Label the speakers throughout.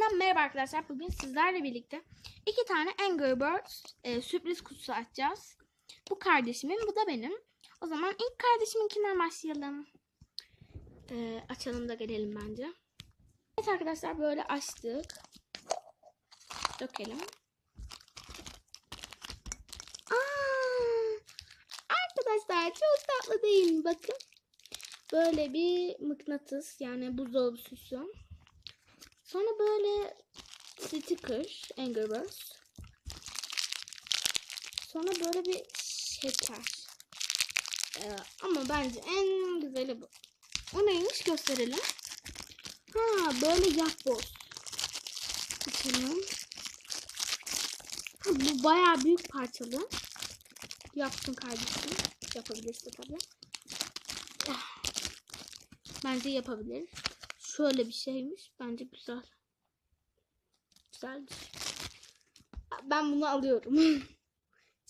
Speaker 1: Yeniden merhaba arkadaşlar. Bugün sizlerle birlikte iki tane Angry Birds e, sürpriz kutusu açacağız. Bu kardeşimin, bu da benim. O zaman ilk kardeşiminkinden başlayalım. E, açalım da gelelim bence. Evet arkadaşlar böyle açtık. Dökelim. Aa, arkadaşlar çok tatlı değil mi? Bakın. Böyle bir mıknatıs yani buzdolabı süsü. Sonra böyle sticker Angry Birds. Sonra böyle bir şeker. Ee, ama bence en güzeli bu. O neymiş gösterelim. Ha böyle yapboz. Bakalım. Ha, bu bayağı büyük parçalı. Yapsın kardeşim. Yapabilirse tabii. Ah. Bence yapabilir. Şöyle bir şeymiş. Bence güzel. Güzel. Ben bunu alıyorum.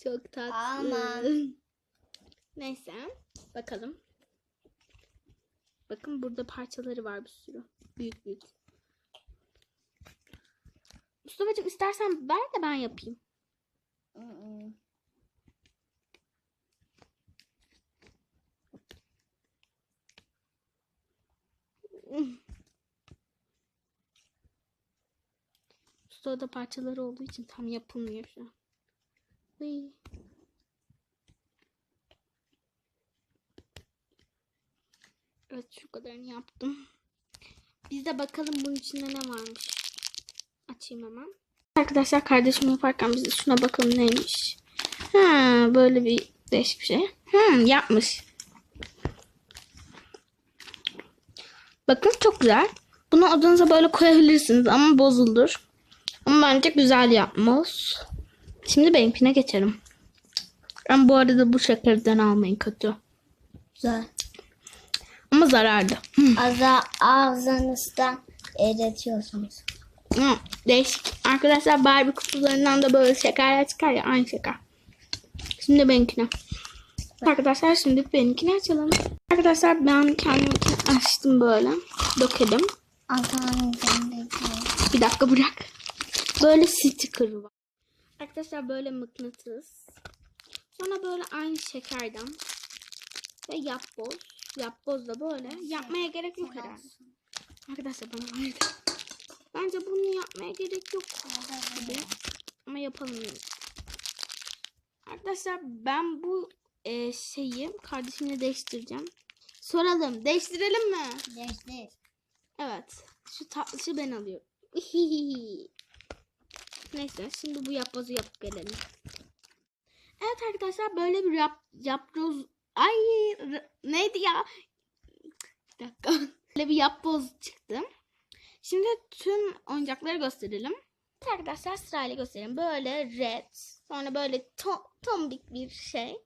Speaker 1: Çok tatlı.
Speaker 2: Aman.
Speaker 1: Neyse. Bakalım. Bakın burada parçaları var bir sürü. Büyük büyük. Mustafa'cığım istersen ver de ben yapayım. Mustafa'da parçaları olduğu için tam yapılmıyor şu an. Uy. Evet şu kadarını yaptım. Biz de bakalım bunun içinde ne varmış. Açayım hemen. Arkadaşlar kardeşim yaparken biz de şuna bakalım neymiş. Ha böyle bir değişik bir şey. Hmm, yapmış. Bakın çok güzel. Bunu odanıza böyle koyabilirsiniz ama bozulur. Ama bence güzel yapmış. Şimdi benimkine geçelim. Ama bu arada bu şekerden almayın kötü.
Speaker 2: Güzel.
Speaker 1: Ama zararlı.
Speaker 2: Aza ağzınızdan eritiyorsunuz.
Speaker 1: Hı, Değişik. Arkadaşlar Barbie kutularından da böyle şekerler çıkar ya aynı şeker. Şimdi benimkine. Arkadaşlar şimdi benimkini açalım. Arkadaşlar ben kendimkini açtım böyle. Dökelim. Bir dakika bırak. Böyle sticker var. Arkadaşlar böyle mıknatıs. Sonra böyle aynı şekerden. Ve yapboz. Yapboz da böyle. Yapmaya gerek yok herhalde. Arkadaşlar bana verdi. Bence bunu yapmaya gerek yok. gibi. Ama yapalım. Arkadaşlar ben bu e, şeyi kardeşimle değiştireceğim. Soralım. Değiştirelim mi?
Speaker 2: Değiştir.
Speaker 1: Evet. Şu tatlısı ben alıyorum. Neyse şimdi bu yapbozu yapıp gelelim. Evet arkadaşlar böyle bir yap yapboz ay neydi ya? Bir dakika. Böyle bir yapboz çıktı. Şimdi tüm oyuncakları gösterelim. Evet arkadaşlar sırayla gösterelim. Böyle red, sonra böyle to tombik bir şey.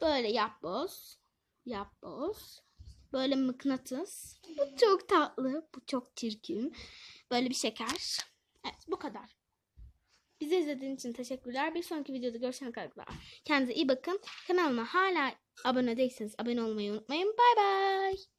Speaker 1: Böyle yapboz, yapboz. Böyle mıknatıs. Bu çok tatlı, bu çok çirkin. Böyle bir şeker. Evet bu kadar. Bizi izlediğiniz için teşekkürler. Bir sonraki videoda görüşene kadar. Kendinize iyi bakın. Kanalıma hala abone değilseniz abone olmayı unutmayın. Bay bay.